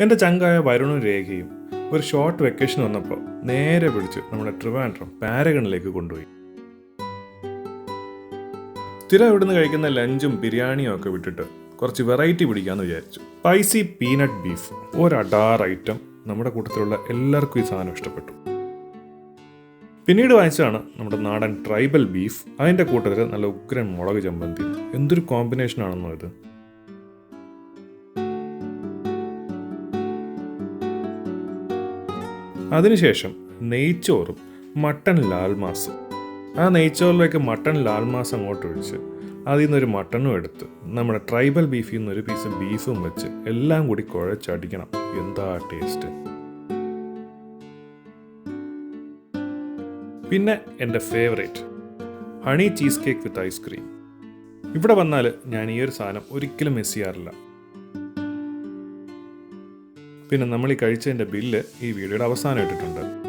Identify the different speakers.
Speaker 1: എന്റെ ചങ്കായ വരുണും രേഖയും ഒരു ഷോർട്ട് വെക്കേഷൻ വന്നപ്പോൾ നേരെ പിടിച്ച് നമ്മുടെ ട്രിവാൻഡ്രം പാരഗണിലേക്ക് കൊണ്ടുപോയി. സ്ഥിരം ഇവിടുന്ന് കഴിക്കുന്ന ലഞ്ചും ബിരിയാണിയും ഒക്കെ വിട്ടിട്ട് കുറച്ച് വെറൈറ്റി പിടിക്കാമെന്ന് വിചാരിച്ചു. സ്പൈസി പീനട്ട് ബീഫ് ഒരടാർ ഐറ്റം നമ്മുടെ കൂട്ടത്തിലുള്ള എല്ലാവർക്കും ഈ സാധനം ഇഷ്ടപ്പെട്ടു. പിന്നീട് വാങ്ങിച്ചതാണ് നമ്മുടെ നാടൻ ട്രൈബൽ ബീഫ് അതിന്റെ കൂട്ടത്തിൽ നല്ല ഉഗ്രൻ മുളക് ചമ്മന്തി. എന്തൊരു കോമ്പിനേഷൻ ആണെന്നോ ഇത്. അതിനുശേഷം നെയ്ച്ചോറും മട്ടൺ ലാൽമാസും ആ നെയ്ച്ചോറിലേക്ക് മട്ടൺ ലാൽമാസ് അങ്ങോട്ട് ഒഴിച്ച് അതിൽ നിന്നൊരു മട്ടണും എടുത്ത് നമ്മുടെ ട്രൈബൽ ബീഫിൽ നിന്ന് ഒരു പീസ് ബീഫും വെച്ച് എല്ലാം കൂടി കുഴച്ചടിക്കണം. എന്താ ടേസ്റ്റ് പിന്നെ എന്റെ favourite honey cheesecake with ice cream ഇവിടെ വന്നാൽ ഞാൻ ഈ ഒരു സാധനം ഒരിക്കലും മിസ് ചെയ്യാറില്ല. പിന്നെ നമ്മൾ ഈ കഴിച്ചതിന്റെ ബില്ല് ഈ വീഡിയോയുടെ അവസാനം ഇട്ടിട്ടുണ്ട്.